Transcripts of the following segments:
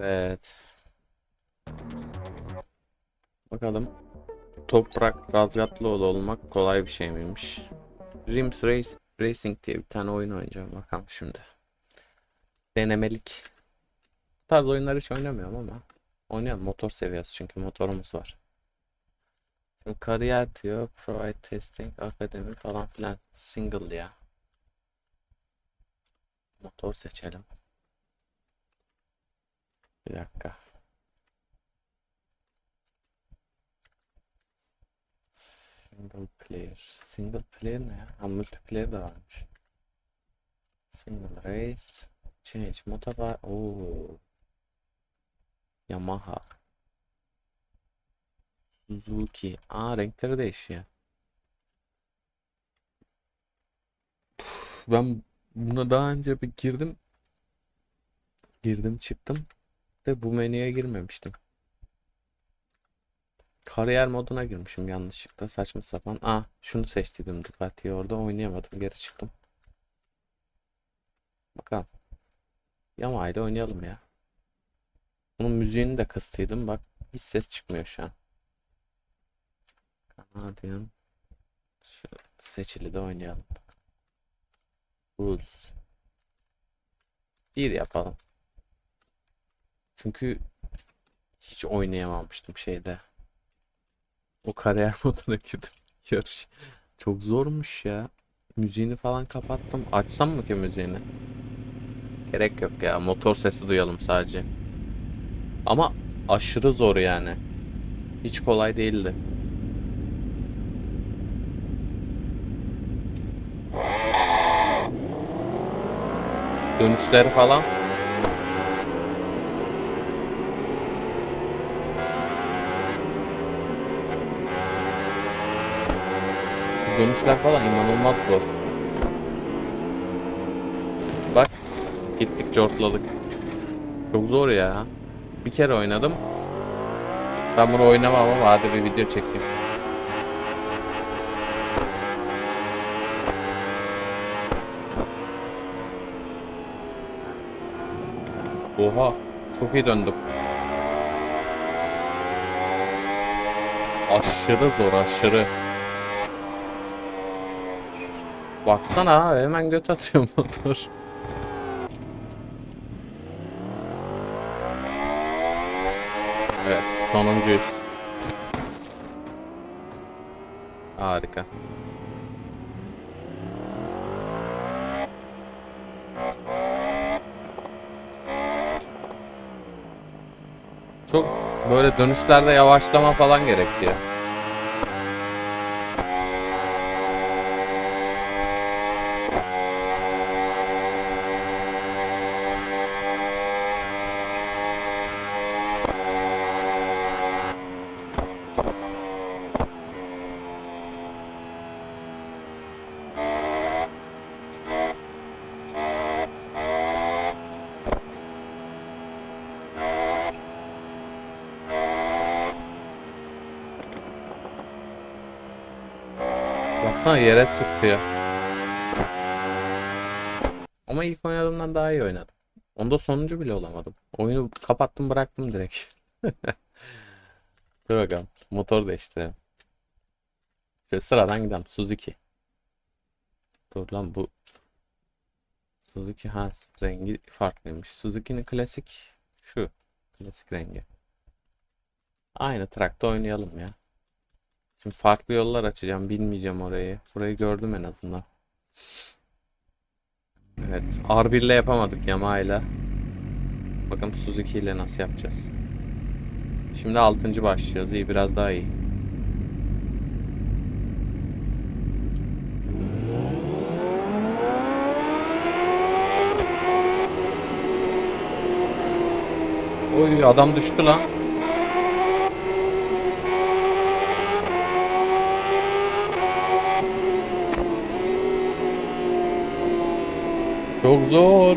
Evet. Bakalım. Toprak Razgatlıoğlu olmak kolay bir şey miymiş? Rims Race Racing diye bir tane oyun oynayacağım. Bakalım şimdi. Denemelik. Bu tarz oyunları hiç oynamıyorum ama. Oynayalım. Motor seviyesi çünkü motorumuz var. Şimdi kariyer diyor. Provide testing, akademi falan filan. Single ya. Motor seçelim. Bir dakika. Single player. Single player ne ya? Ha multiplayer de varmış. Single race. Change motor var. Oo. Yamaha. Suzuki. Aa renkleri değişiyor. Ben buna daha önce bir girdim. Girdim çıktım. De bu menüye girmemiştim. Kariyer moduna girmişim yanlışlıkla saçma sapan. Aa şunu seçtiydim Ducati'yi orada oynayamadım geri çıktım. Bakalım. Yamaha ile oynayalım ya. Bunun müziğini de kıstıydım bak hiç ses çıkmıyor şu an. Canadian. Şu seçili de oynayalım. Rules. Bir yapalım. Çünkü hiç oynayamamıştım şeyde. O kariyer moduna girdim. Yarış. Çok zormuş ya. Müziğini falan kapattım. Açsam mı ki müziğini? Gerek yok ya. Motor sesi duyalım sadece. Ama aşırı zor yani. Hiç kolay değildi. Dönüşleri falan. Dönüşler falan inanılmaz zor. Bak gittik cortladık. Çok zor ya. Bir kere oynadım. Ben bunu oynamam ama hadi bir video çekeyim. Oha çok iyi döndüm. Aşırı zor aşırı. Baksana abi, hemen göt atıyor motor. Evet sonuncuyuz. Harika. Çok böyle dönüşlerde yavaşlama falan gerekiyor. Baksana yere sürtüyor. Ama ilk oynadığımdan daha iyi oynadım. Onda sonuncu bile olamadım. Oyunu kapattım bıraktım direkt. Dur bakalım. Motor değiştirelim. Şöyle sıradan gidelim. Suzuki. Dur lan bu. Suzuki ha rengi farklıymış. Suzuki'nin klasik şu. Klasik rengi. Aynı trakta oynayalım ya. Şimdi farklı yollar açacağım. Bilmeyeceğim orayı. Burayı gördüm en azından. Evet. R1 ile yapamadık Yamaha ile. Bakın Suzuki ile nasıl yapacağız. Şimdi 6. başlıyoruz. İyi biraz daha iyi. Oy adam düştü lan. Çok zor.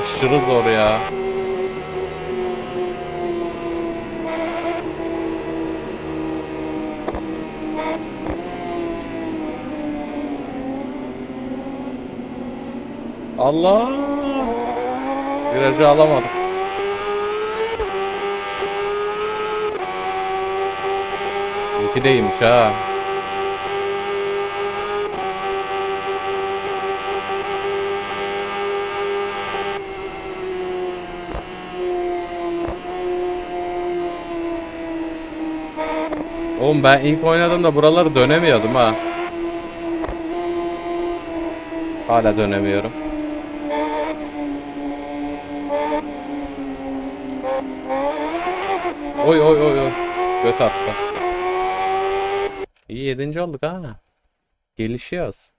Aşırı zor ya. Allah! Virajı alamadım. İki deymiş ha. Oğlum ben ilk oynadığımda buraları dönemiyordum ha. Hala dönemiyorum. Oy oy oy oy. Göt attı. İyi yedinci olduk ha. Gelişiyoruz.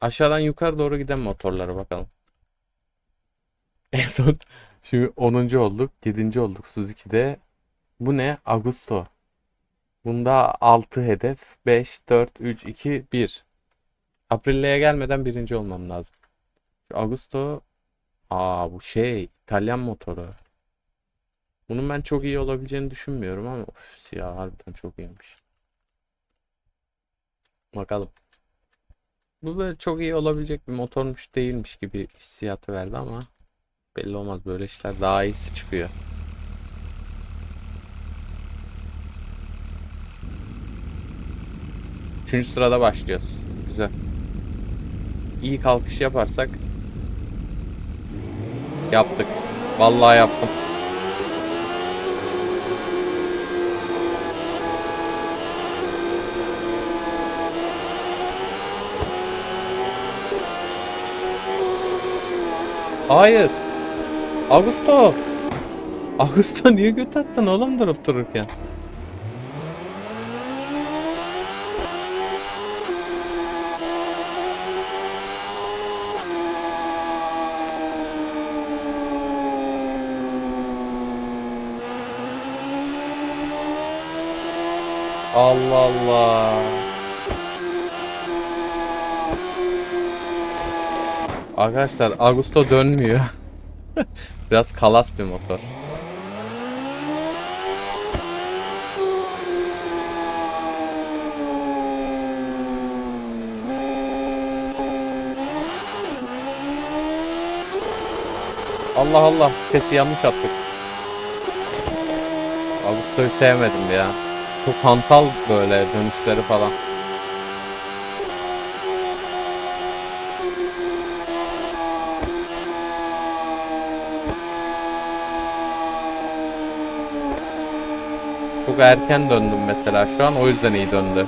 Aşağıdan yukarı doğru giden motorlara bakalım. En son şimdi 10. olduk, 7. olduk Suzuki'de. Bu ne? Augusto. Bunda 6 hedef. 5, 4, 3, 2, 1. Aprilia'ya gelmeden birinci olmam lazım. Şu Augusto Aa bu şey İtalyan motoru. Bunun ben çok iyi olabileceğini düşünmüyorum ama of, siyah harbiden çok iyiymiş. Bakalım. Bu böyle çok iyi olabilecek bir motormuş değilmiş gibi hissiyatı verdi ama belli olmaz böyle işler daha iyisi çıkıyor. Üçüncü sırada başlıyoruz. Güzel. İyi kalkış yaparsak yaptık. Vallahi yaptım. Hayır. Augusto. Augusto niye göt attın oğlum durup dururken? Allah Allah. Arkadaşlar Augusto dönmüyor. Biraz kalas bir motor. Allah Allah. Kesi yanlış attık. Augusto'yu sevmedim ya. Çok hantal böyle dönüşleri falan. Çok erken döndüm mesela şu an o yüzden iyi döndü.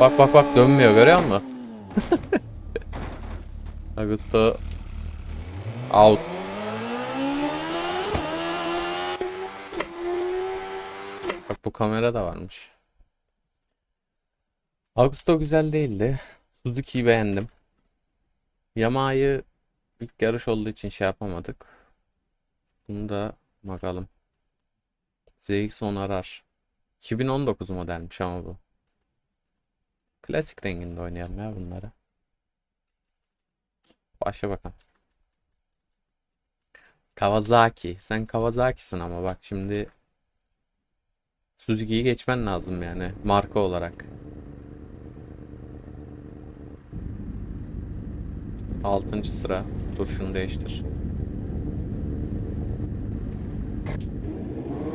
Bak bak bak dönmüyor görüyor musun? Augusto out. Bak bu kamera da varmış. Augusto güzel değildi. Suzuki'yi beğendim. Yamaha'yı ilk yarış olduğu için şey yapamadık. Bunu da bakalım. ZX-10 arar. 2019 modelmiş ama bu. Klasik renginde oynayalım ya bunları. Başla bakalım. Kawasaki. Sen Kawasaki'sin ama bak şimdi Suzuki'yi geçmen lazım yani marka olarak. Altıncı sıra. Dur şunu değiştir.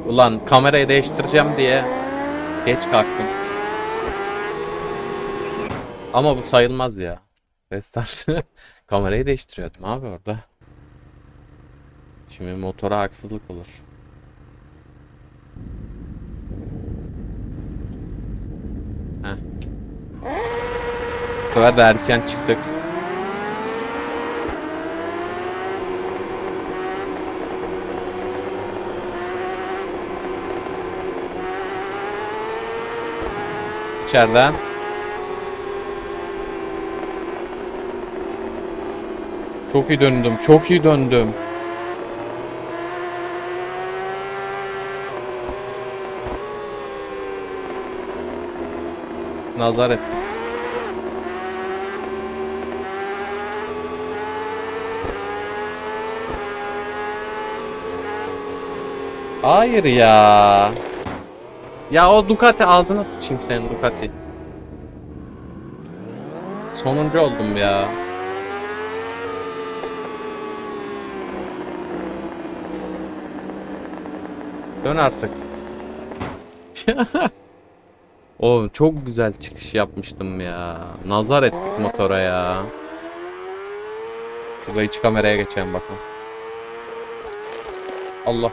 Ulan kamerayı değiştireceğim diye geç kalktım. Ama bu sayılmaz ya. Restart. Kamerayı değiştiriyordum abi orada. Şimdi motora haksızlık olur. Heh. Bu sefer de erken çıktık. İçeriden. Çok iyi döndüm. Çok iyi döndüm. Nazar ettik. Hayır ya. Ya o Ducati ağzına sıçayım senin Ducati. Sonuncu oldum ya. Dön artık. O çok güzel çıkış yapmıştım ya. Nazar ettik motora ya. Şurada iç kameraya geçelim bakalım. Allah.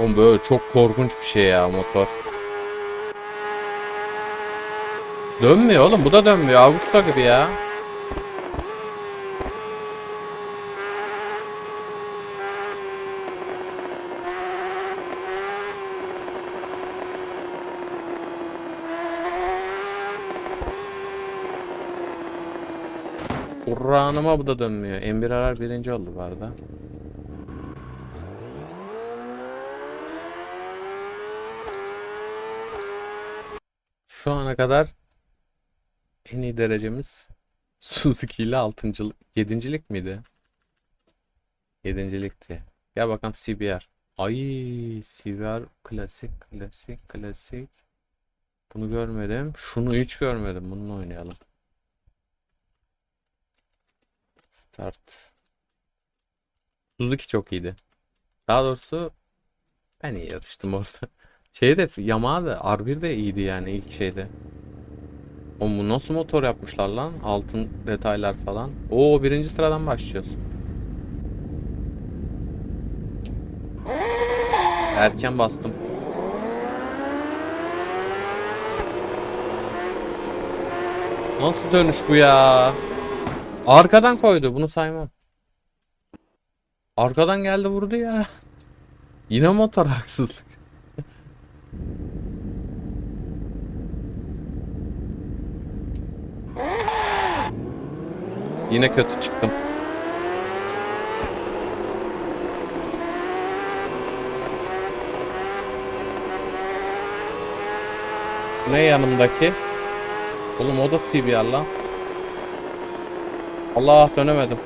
Oğlum böyle çok korkunç bir şey ya motor. Dönmüyor oğlum bu da dönmüyor. Augusta gibi ya. Kur'an'ıma bu da dönmüyor. M1 Arar birinci oldu bu arada. Şu ana kadar en iyi derecemiz Suzuki ile 6. 7. miydi? 7.likti. Gel bakalım CBR. Ay CBR klasik klasik klasik. Bunu görmedim. Şunu hiç görmedim. Bununla oynayalım. Start. Suzuki çok iyiydi. Daha doğrusu ben iyi yarıştım orada. Şeyde Yamaha da R1 de iyiydi yani ilk şeyde. O bu nasıl motor yapmışlar lan? Altın detaylar falan. Oo birinci sıradan başlıyoruz. Erken bastım. Nasıl dönüş bu ya? Arkadan koydu. Bunu saymam. Arkadan geldi vurdu ya. Yine motor haksızlık. Yine kötü çıktım. Ne yanımdaki? Oğlum o da CBR lan. Allah dönemedim.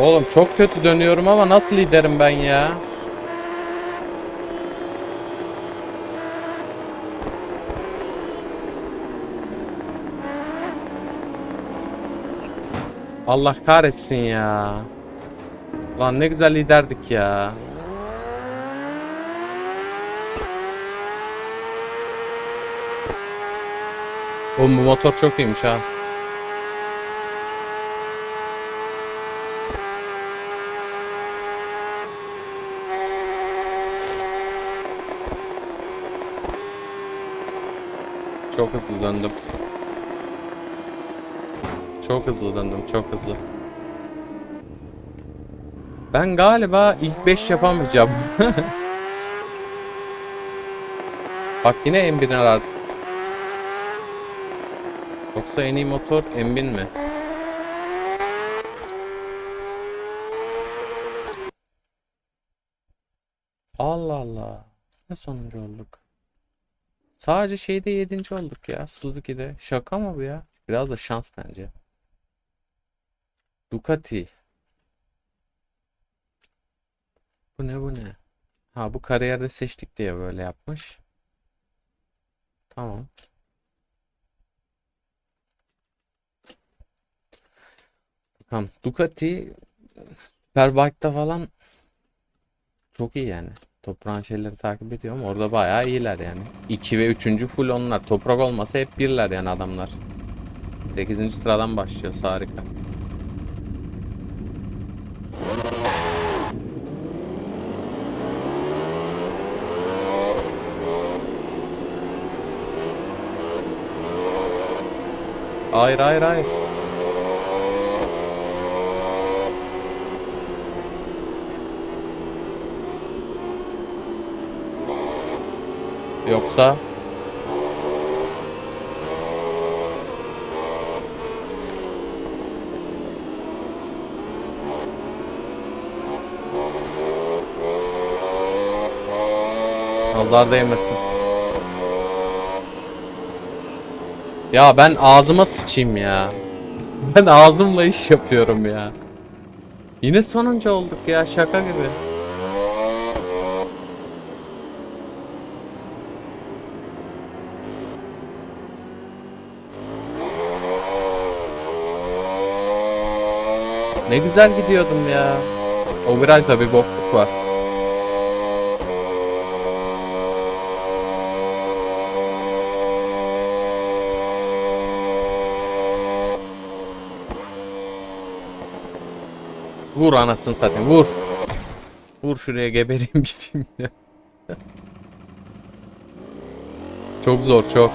Oğlum çok kötü dönüyorum ama nasıl liderim ben ya? Allah kahretsin ya. Lan ne güzel liderdik ya. Oğlum bu motor çok iyiymiş ha. Çok hızlı döndüm. Çok hızlı döndüm, çok hızlı. Ben galiba ilk 5 yapamayacağım. Bak yine M1000 aradık. Yoksa en iyi motor M1000 mi? Allah Allah. Ne sonuncu olduk? Sadece şeyde 7. olduk ya. Suzuki'de. Şaka mı bu ya? Biraz da şans bence. Ducati. Bu ne bu ne? Ha bu kariyerde seçtik diye böyle yapmış. Tamam. Bakalım Ducati Superbike'da falan çok iyi yani. Toprağın şeyleri takip ediyorum. Orada bayağı iyiler yani. 2 ve 3. full onlar. Toprak olmasa hep birler yani adamlar. 8. sıradan başlıyor. Harika. Hayır hayır hayır. Yoksa Nazar değmesin. Ya ben ağzıma sıçayım ya. Ben ağzımla iş yapıyorum ya. Yine sonuncu olduk ya şaka gibi. Ne güzel gidiyordum ya. O virajda bir bokluk var. Vur anasını satayım vur. Vur şuraya gebereyim gideyim ya. çok zor çok.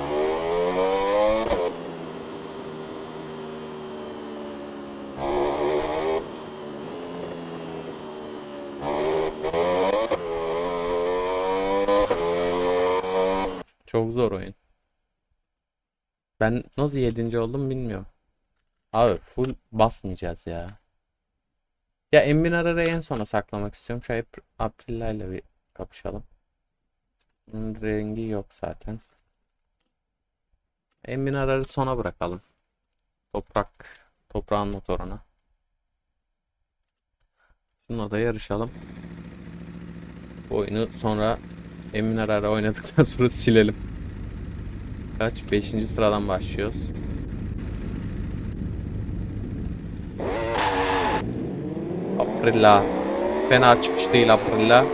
Çok zor oyun. Ben nasıl yedinci oldum bilmiyorum. Abi full basmayacağız ya. Ya Emin Arar'ı en sona saklamak istiyorum. Şu Ap- Aprilla ile bir kapışalım. Bunun rengi yok zaten. Emin Arar'ı sona bırakalım. Toprak, toprağın motoruna. Şununla da yarışalım. Bu oyunu sonra Emin Arar'ı oynadıktan sonra silelim. Kaç? Beşinci sıradan başlıyoruz. Aprilla. Fena çıkış değil Aprilla.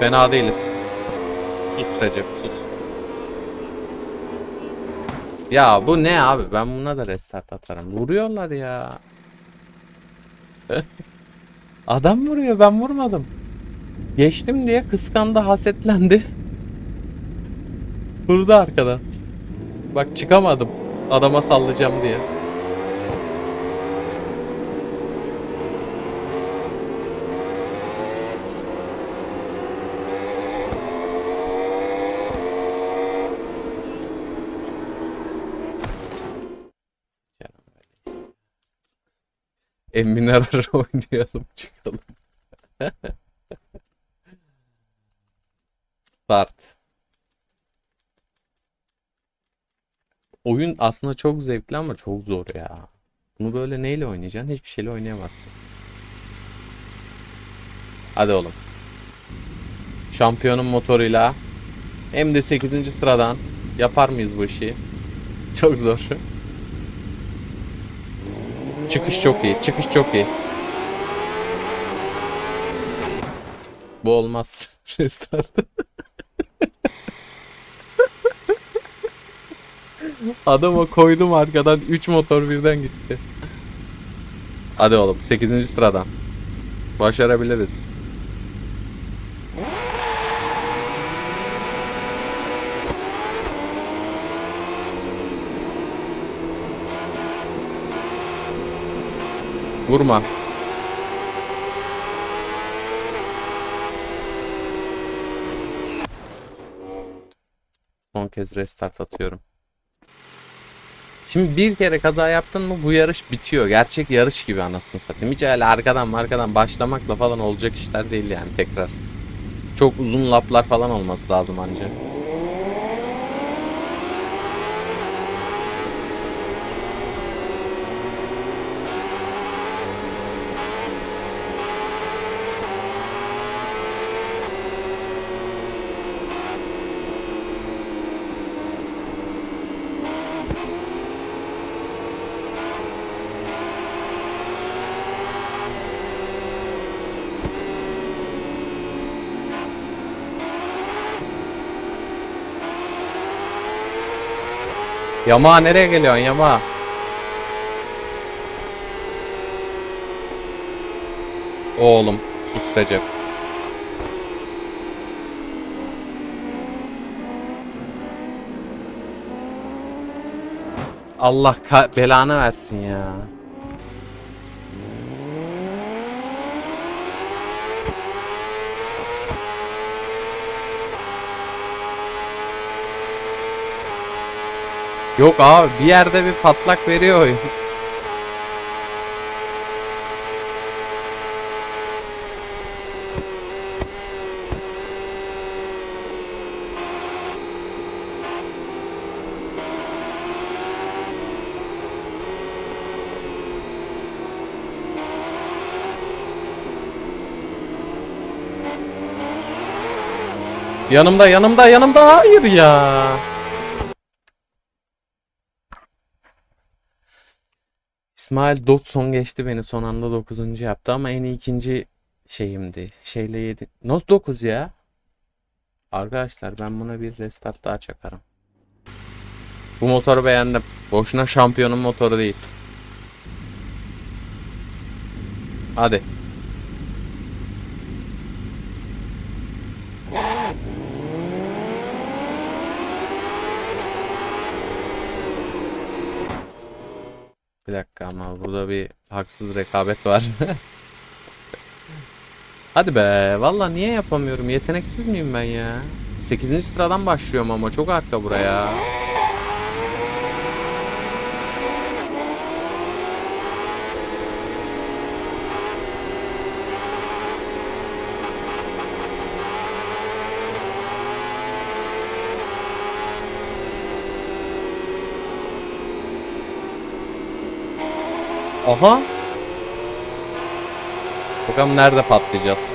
Fena değiliz. Sus Recep sus. Ya bu ne abi? Ben buna da restart atarım. Vuruyorlar ya. Adam vuruyor ben vurmadım. Geçtim diye kıskandı hasetlendi. Vurdu arkadan. Bak çıkamadım. Adama sallayacağım diye. Emin arar oynayalım çıkalım. Start. Oyun aslında çok zevkli ama çok zor ya. Bunu böyle neyle oynayacaksın? Hiçbir şeyle oynayamazsın. Hadi oğlum. Şampiyonun motoruyla hem de 8. sıradan yapar mıyız bu işi? Çok zor. Çıkış çok iyi. Çıkış çok iyi. Bu olmaz. Restart. Adama koydum arkadan 3 motor birden gitti. Hadi oğlum 8. sıradan. Başarabiliriz. Vurma. Son kez restart atıyorum. Şimdi bir kere kaza yaptın mı bu yarış bitiyor. Gerçek yarış gibi anasını satayım. Hiç öyle arkadan arkadan başlamakla falan olacak işler değil yani tekrar. Çok uzun laplar falan olması lazım anca. Yama nereye geliyorsun Yama? Oğlum sus Recep. Allah belanı versin ya. Yok abi bir yerde bir patlak veriyor oyun. Yanımda yanımda yanımda hayır ya. İsmail Dotson geçti beni son anda 9. yaptı ama en iyi ikinci şeyimdi. Şeyle 7. Nasıl 9 ya? Arkadaşlar ben buna bir restart daha çakarım. Bu motoru beğendim. Boşuna şampiyonun motoru değil. Hadi. Bir dakika ama burada bir haksız rekabet var. Hadi be. Valla niye yapamıyorum? Yeteneksiz miyim ben ya? 8. sıradan başlıyorum ama çok arka buraya. Aha. Bakalım nerede patlayacağız.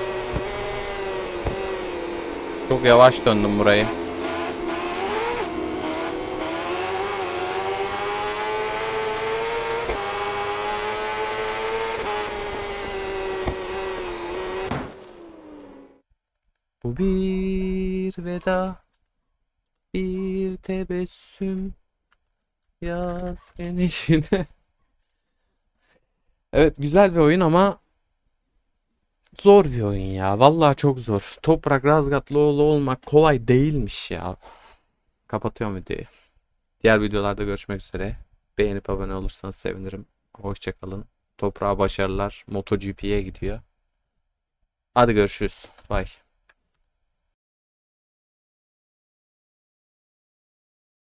Çok yavaş döndüm burayı. Bu bir veda, bir tebessüm, yaz güneşine. Evet güzel bir oyun ama zor bir oyun ya. Vallahi çok zor. Toprak Razgatlıoğlu olmak kolay değilmiş ya. Kapatıyorum videoyu. Diğer videolarda görüşmek üzere. Beğenip abone olursanız sevinirim. Hoşçakalın. Toprağa başarılar. MotoGP'ye gidiyor. Hadi görüşürüz. Bye.